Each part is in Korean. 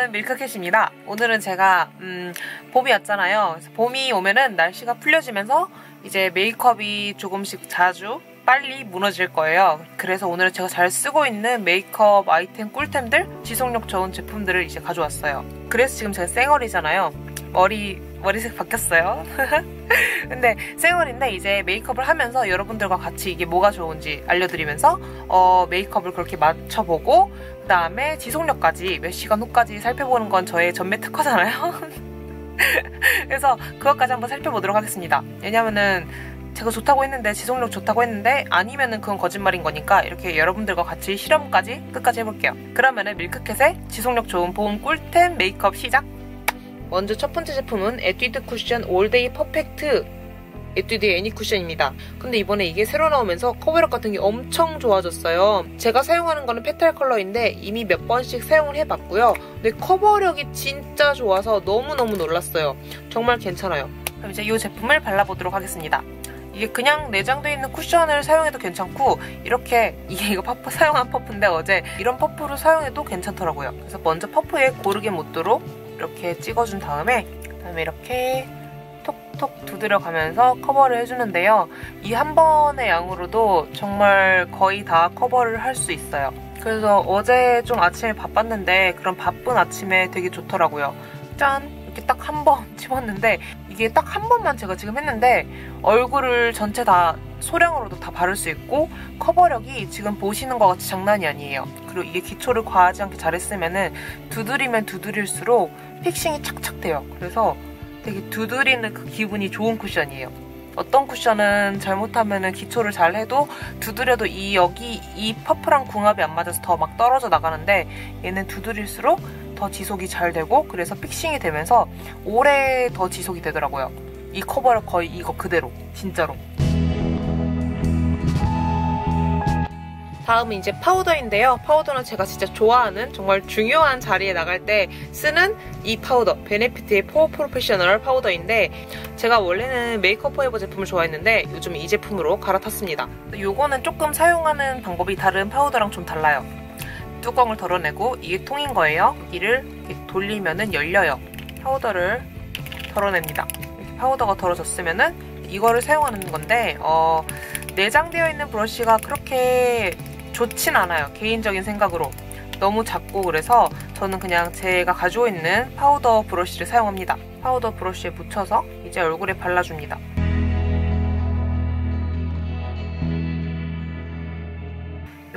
여러분 밀크캣입니다. 오늘은 제가 음, 봄이 왔잖아요. 봄이 오면은 날씨가 풀려지면서 이제 메이크업이 조금씩 자주 빨리 무너질 거예요. 그래서 오늘 제가 잘 쓰고 있는 메이크업 아이템 꿀템들 지속력 좋은 제품들을 이제 가져왔어요. 그래서 지금 제가 쌩얼이잖아요. 머리 머리색 바뀌었어요. 근데 쌩얼인데 이제 메이크업을 하면서 여러분들과 같이 이게 뭐가 좋은지 알려드리면서 어, 메이크업을 그렇게 맞춰보고 그 다음에 지속력까지 몇 시간 후까지 살펴보는 건 저의 전매 특허잖아요. 그래서 그것까지 한번 살펴보도록 하겠습니다. 왜냐면은 제가 좋다고 했는데 지속력 좋다고 했는데 아니면은 그건 거짓말인 거니까 이렇게 여러분들과 같이 실험까지 끝까지 해볼게요. 그러면은 밀크캣의 지속력 좋은 봄 꿀템 메이크업 시작 먼저 첫 번째 제품은 에뛰드 쿠션 올데이 퍼펙트 에뛰드 애니 쿠션입니다. 근데 이번에 이게 새로 나오면서 커버력 같은 게 엄청 좋아졌어요. 제가 사용하는 거는 페탈 컬러인데 이미 몇 번씩 사용을 해봤고요. 근데 커버력이 진짜 좋아서 너무너무 놀랐어요. 정말 괜찮아요. 그럼 이제 이 제품을 발라보도록 하겠습니다. 이게 그냥 내장되어 있는 쿠션을 사용해도 괜찮고 이렇게 이게 이거 퍼프 사용한 퍼프인데 어제 이런 퍼프를 사용해도 괜찮더라고요. 그래서 먼저 퍼프에 고르게 묻도록 이렇게 찍어준 다음에 그다음에 이렇게 톡톡 두드려가면서 커버를 해주는데요. 이 한 번의 양으로도 정말 거의 다 커버를 할 수 있어요. 그래서 어제 좀 아침에 바빴는데 그런 바쁜 아침에 되게 좋더라고요. 짠! 이렇게 딱 한 번 집었는데 이게 딱 한 번만 제가 지금 했는데 얼굴을 전체 다 소량으로도 다 바를 수 있고 커버력이 지금 보시는 것 같이 장난이 아니에요. 그리고 이게 기초를 과하지 않게 잘했으면 두드리면 두드릴수록 픽싱이 착착 돼요. 그래서 되게 두드리는 그 기분이 좋은 쿠션이에요. 어떤 쿠션은 잘못하면 기초를 잘 해도 두드려도 이 여기 이 퍼플한 궁합이 안 맞아서 더 막 떨어져 나가는데 얘는 두드릴수록 더 지속이 잘 되고 그래서 픽싱이 되면서 오래 더 지속이 되더라고요. 이 커버력 거의 이거 그대로 진짜로. 다음은 이제 파우더인데요. 파우더는 제가 진짜 좋아하는 정말 중요한 자리에 나갈 때 쓰는 이 파우더 베네피트의 포어 프로페셔널 파우더인데 제가 원래는 메이크업 포에버 제품을 좋아했는데 요즘 이 제품으로 갈아탔습니다. 이거는 조금 사용하는 방법이 다른 파우더랑 좀 달라요. 뚜껑을 덜어내고 이게 통인 거예요. 이를 돌리면 열려요. 파우더를 덜어냅니다. 이렇게 파우더가 덜어졌으면 이거를 사용하는 건데 어, 내장되어 있는 브러쉬가 그렇게 좋진 않아요. 개인적인 생각으로. 너무 작고 그래서 저는 그냥 제가 가지고 있는 파우더 브러쉬를 사용합니다. 파우더 브러쉬에 묻혀서 이제 얼굴에 발라줍니다.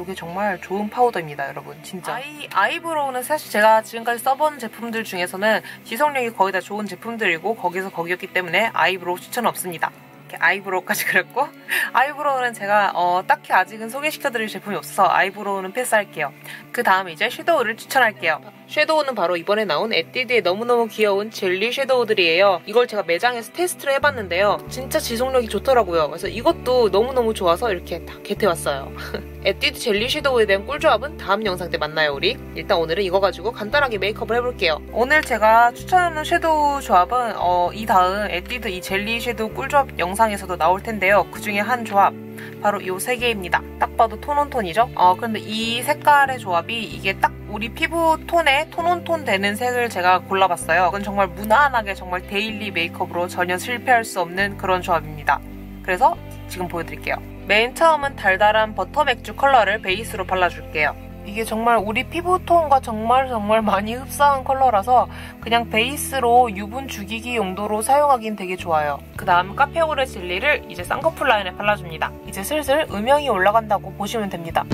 이게 정말 좋은 파우더입니다, 여러분. 진짜. 아이, 아이브로우는 사실 제가 지금까지 써본 제품들 중에서는 지속력이 거의 다 좋은 제품들이고 거기서 거기였기 때문에 아이브로우 추천은 없습니다. 이렇게 아이브로우까지 그렸고 아이브로우는 제가 어, 딱히 아직은 소개시켜드릴 제품이 없어서 아이브로우는 패스할게요. 그 다음 이제 섀도우를 추천할게요. 섀도우는 바로 이번에 나온 에뛰드의 너무너무 귀여운 젤리 섀도우들이에요. 이걸 제가 매장에서 테스트를 해봤는데요. 진짜 지속력이 좋더라고요. 그래서 이것도 너무너무 좋아서 이렇게 다 겟해왔어요. 에뛰드 젤리 섀도우에 대한 꿀조합은 다음 영상 때 만나요 우리. 일단 오늘은 이거 가지고 간단하게 메이크업을 해볼게요. 오늘 제가 추천하는 섀도우 조합은 어, 이 다음 에뛰드 이 젤리 섀도우 꿀조합 영상에서도 나올 텐데요. 그 중에 한 조합 바로 이 세 개입니다. 딱 봐도 톤온톤이죠? 어, 그런데 이 색깔의 조합이 이게 딱 우리 피부 톤에 톤온톤 되는 색을 제가 골라봤어요. 이건 정말 무난하게 정말 데일리 메이크업으로 전혀 실패할 수 없는 그런 조합입니다. 그래서 지금 보여드릴게요. 맨 처음은 달달한 버터 맥주 컬러를 베이스로 발라줄게요. 이게 정말 우리 피부톤과 정말 정말 많이 흡사한 컬러라서 그냥 베이스로 유분 죽이기 용도로 사용하긴 되게 좋아요. 그 다음 카페오레 젤리를 이제 쌍꺼풀 라인에 발라줍니다. 이제 슬슬 음영이 올라간다고 보시면 됩니다.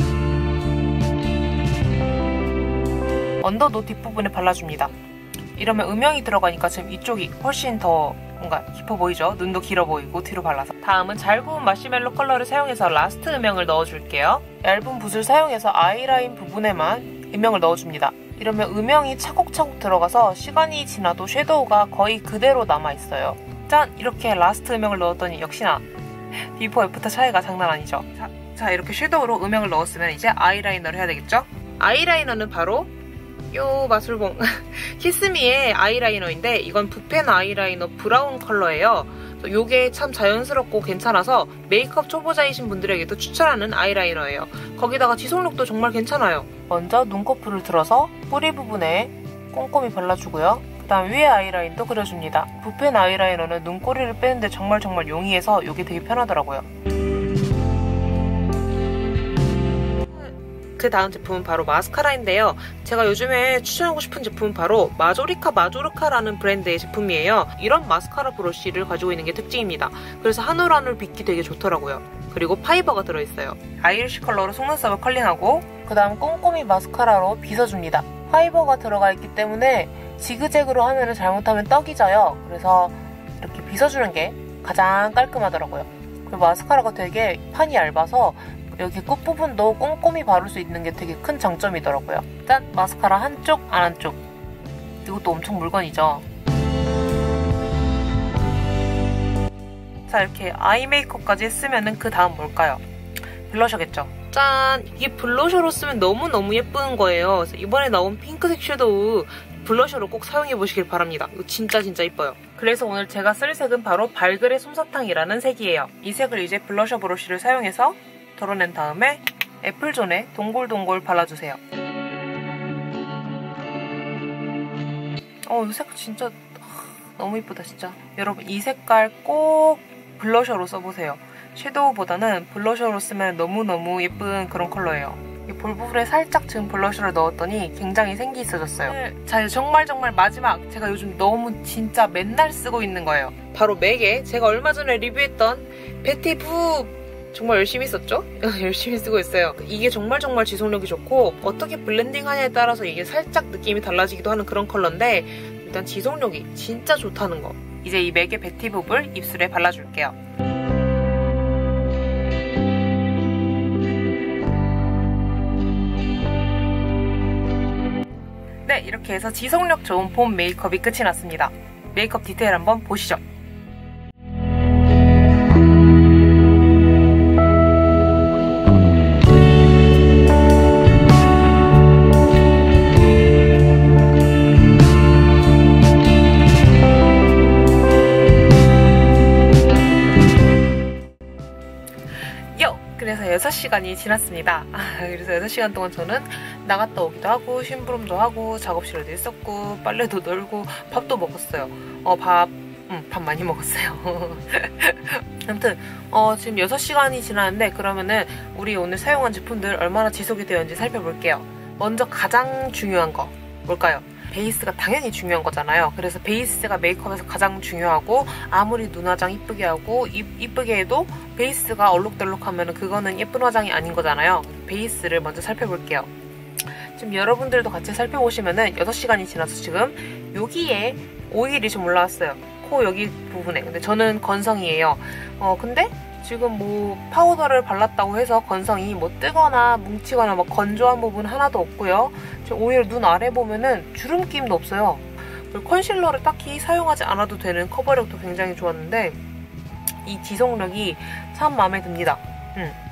언더도 뒷부분에 발라줍니다. 이러면 음영이 들어가니까 지금 이쪽이 훨씬 더 뭔가 깊어 보이죠? 눈도 길어 보이고 뒤로 발라서 다음은 잘 구운 마시멜로 컬러를 사용해서 라스트 음영을 넣어줄게요. 얇은 붓을 사용해서 아이라인 부분에만 음영을 넣어줍니다. 이러면 음영이 차곡차곡 들어가서 시간이 지나도 섀도우가 거의 그대로 남아있어요. 짠! 이렇게 라스트 음영을 넣었더니 역시나 비포 애프터 차이가 장난 아니죠. 자, 자 이렇게 섀도우로 음영을 넣었으면 이제 아이라이너를 해야 되겠죠? 아이라이너는 바로 요 마술봉 키스미의 아이라이너인데 이건 붓펜 아이라이너 브라운 컬러예요. 이게 참 자연스럽고 괜찮아서 메이크업 초보자이신 분들에게도 추천하는 아이라이너예요. 거기다가 지속력도 정말 괜찮아요. 먼저 눈꺼풀을 들어서 뿌리 부분에 꼼꼼히 발라주고요. 그 다음 위에 아이라인도 그려줍니다. 붓펜 아이라이너는 눈꼬리를 빼는데 정말 정말 용이해서 이게 되게 편하더라고요. 그 다음 제품은 바로 마스카라인데요. 제가 요즘에 추천하고 싶은 제품은 바로 마조리카 마조르카라는 브랜드의 제품이에요. 이런 마스카라 브러쉬를 가지고 있는 게 특징입니다. 그래서 한올 한올 빗기 되게 좋더라고요. 그리고 파이버가 들어있어요. 아이리쉬 컬러로 속눈썹을 컬링하고 그 다음 꼼꼼히 마스카라로 빗어줍니다. 파이버가 들어가 있기 때문에 지그재그로 하면 잘못하면 떡이 져요. 그래서 이렇게 빗어주는 게 가장 깔끔하더라고요. 그리고 마스카라가 되게 판이 얇아서 여기 끝부분도 꼼꼼히 바를 수 있는 게 되게 큰 장점이더라고요. 일단 마스카라 한쪽, 안 한쪽. 이것도 엄청 물건이죠. 자 이렇게 아이 메이크업까지 했으면 그 다음 뭘까요? 블러셔겠죠. 짠! 이게 블러셔로 쓰면 너무너무 예쁜 거예요. 이번에 나온 핑크색 섀도우 블러셔로 꼭 사용해보시길 바랍니다. 이거 진짜 진짜 이뻐요. 그래서 오늘 제가 쓸 색은 바로 발그레 솜사탕이라는 색이에요. 이 색을 이제 블러셔 브러쉬를 사용해서 덜어낸 다음에 애플존에 동글동글 발라주세요. 어, 이색 진짜 너무 이쁘다 진짜. 여러분 이 색깔 꼭 블러셔로 써보세요. 섀도우보다는 블러셔로 쓰면 너무너무 예쁜 그런 컬러예요. 볼 부분에 살짝 지금 블러셔를 넣었더니 굉장히 생기 있어졌어요. 네, 자 정말 정말 마지막 제가 요즘 너무 진짜 맨날 쓰고 있는 거예요. 바로 맥에 제가 얼마 전에 리뷰했던 베티브 정말 열심히 썼죠? 열심히 쓰고 있어요. 이게 정말 정말 지속력이 좋고 어떻게 블렌딩 하냐에 따라서 이게 살짝 느낌이 달라지기도 하는 그런 컬러인데 일단 지속력이 진짜 좋다는 거. 이제 이 맥의 베티브을 입술에 발라줄게요. 네, 이렇게 해서 지속력 좋은 봄 메이크업이 끝이 났습니다. 메이크업 디테일 한번 보시죠. 6시간이 지났습니다. 그래서 6시간 동안 저는 나갔다 오기도 하고 심부름도 하고 작업실에도 있었고 빨래도 널고 밥도 먹었어요. 어, 밥, 음, 밥 많이 먹었어요. 아무튼 어, 지금 6시간이 지났는데 그러면은 우리 오늘 사용한 제품들 얼마나 지속이 되었는지 살펴볼게요. 먼저 가장 중요한 거 뭘까요? 베이스가 당연히 중요한 거잖아요. 그래서 베이스가 메이크업에서 가장 중요하고 아무리 눈 화장 이쁘게 하고 이, 이쁘게 해도 베이스가 얼룩덜룩하면 그거는 예쁜 화장이 아닌 거잖아요. 베이스를 먼저 살펴볼게요. 지금 여러분들도 같이 살펴보시면은 6시간이 지나서 지금 여기에 오일이 좀 올라왔어요. 코 여기 부분에. 근데 저는 건성이에요. 어, 근데 지금 뭐 파우더를 발랐다고 해서 건성이 뭐 뜨거나 뭉치거나 막 건조한 부분 하나도 없고요. 오히려 눈 아래 보면은 주름김도 없어요. 컨실러를 딱히 사용하지 않아도 되는 커버력도 굉장히 좋았는데 이 지속력이 참 마음에 듭니다. 음.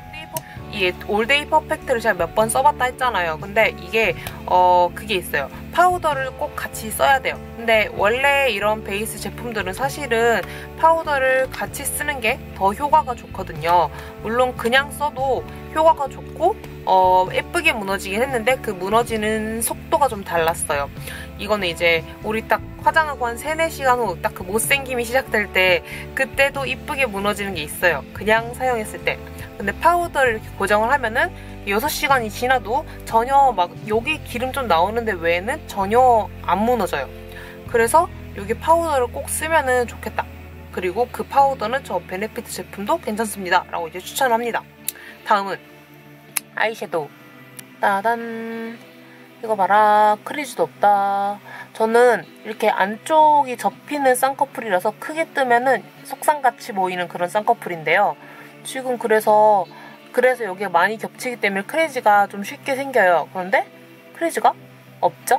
이 올데이 퍼펙트를 제가 몇 번 써봤다 했잖아요. 근데 이게 어 그게 있어요. 파우더를 꼭 같이 써야 돼요. 근데 원래 이런 베이스 제품들은 사실은 파우더를 같이 쓰는 게 더 효과가 좋거든요. 물론 그냥 써도 효과가 좋고 어, 예쁘게 무너지긴 했는데 그 무너지는 속도가 좀 달랐어요. 이거는 이제 우리 딱 화장하고 한 3, 4시간 후 딱 그 못생김이 시작될 때 그때도 이쁘게 무너지는 게 있어요. 그냥 사용했을 때. 근데 파우더를 이렇게 고정을 하면은 6시간이 지나도 전혀 막 여기 기름 좀 나오는데 외에는 전혀 안 무너져요. 그래서 여기 파우더를 꼭 쓰면은 좋겠다. 그리고 그 파우더는 저 베네피트 제품도 괜찮습니다. 라고 이제 추천합니다. 다음은 아이섀도우. 따단. 이거 봐라. 크리즈도 없다. 저는 이렇게 안쪽이 접히는 쌍꺼풀이라서 크게 뜨면은 속상같이 보이는 그런 쌍꺼풀인데요. 지금 그래서 그래서 여기가 많이 겹치기 때문에 크레지가 좀 쉽게 생겨요. 그런데 크레지가 없죠?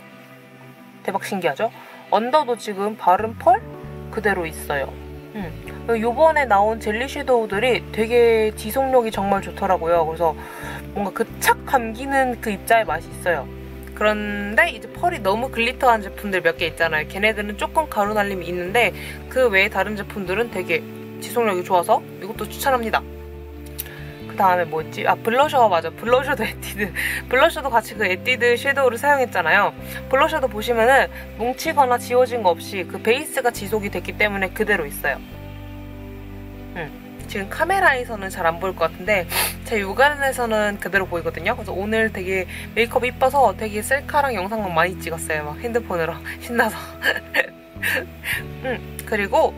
대박 신기하죠? 언더도 지금 바른 펄 그대로 있어요. 음. 요번에 나온 젤리 섀도우들이 되게 지속력이 정말 좋더라고요. 그래서 뭔가 그 착 감기는 그 입자의 맛이 있어요. 그런데 이제 펄이 너무 글리터한 제품들 몇 개 있잖아요. 걔네들은 조금 가루 날림이 있는데 그 외에 다른 제품들은 되게 지속력이 좋아서 이것도 추천합니다. 그 다음에 뭐였지? 아 블러셔 맞아 블러셔도 에뛰드 블러셔도 같이 그 에뛰드 섀도우를 사용했잖아요 블러셔도 보시면은 뭉치거나 지워진 거 없이 그 베이스가 지속이 됐기 때문에 그대로 있어요 음. 지금 카메라에서는 잘 안 보일 것 같은데 제 육안에서는 그대로 보이거든요. 그래서 오늘 되게 메이크업 이뻐서 되게 셀카랑 영상만 많이 찍었어요. 막 핸드폰으로 신나서. 음, 그리고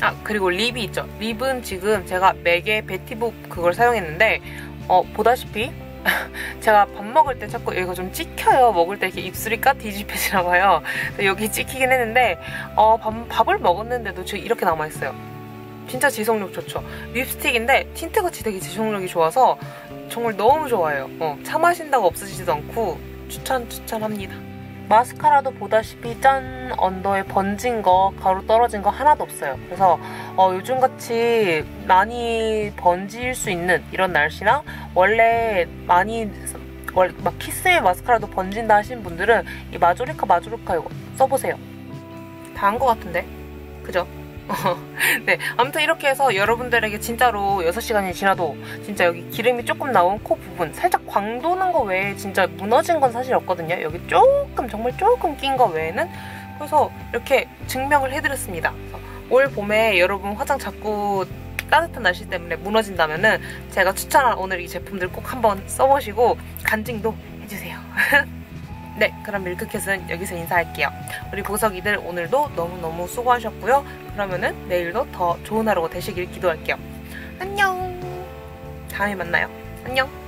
아 그리고 립이 있죠. 립은 지금 제가 맥의 베티북 그걸 사용했는데 어 보다시피 제가 밥 먹을 때 자꾸 여기가 좀 찍혀요. 먹을 때 이렇게 입술이 까 뒤집혀지나 봐요. 여기 찍히긴 했는데 어, 밥, 밥을 먹었는데도 지금 이렇게 남아있어요. 진짜 지속력 좋죠. 립스틱인데 틴트같이 되게 지속력이 좋아서 정말 너무 좋아요. 어, 차 마신다고 없어지지도 않고 추천 추천합니다. 마스카라도 보다시피 짠 언더에 번진 거, 가루 떨어진 거 하나도 없어요. 그래서 어, 요즘같이 많이 번질 수 있는 이런 날씨나 원래 많이 막 키스의 마스카라도 번진다 하신 분들은 이 마조리카 마조리카 이거 써보세요. 다 한 것 같은데? 그죠? 네, 아무튼 이렇게 해서 여러분들에게 진짜로 6시간이 지나도 진짜 여기 기름이 조금 나온 코 부분 살짝 광 도는 거 외에 진짜 무너진 건 사실 없거든요. 여기 조금 정말 조금 낀 거 외에는 그래서 이렇게 증명을 해드렸습니다. 올 봄에 여러분 화장 자꾸 따뜻한 날씨 때문에 무너진다면은 제가 추천한 오늘 이 제품들 꼭 한번 써보시고 간증도 해주세요. 네, 그럼 밀크캣은 여기서 인사할게요. 우리 보석이들 오늘도 너무너무 수고하셨고요. 그러면은 내일도 더 좋은 하루가 되시길 기도할게요. 안녕! 다음에 만나요. 안녕!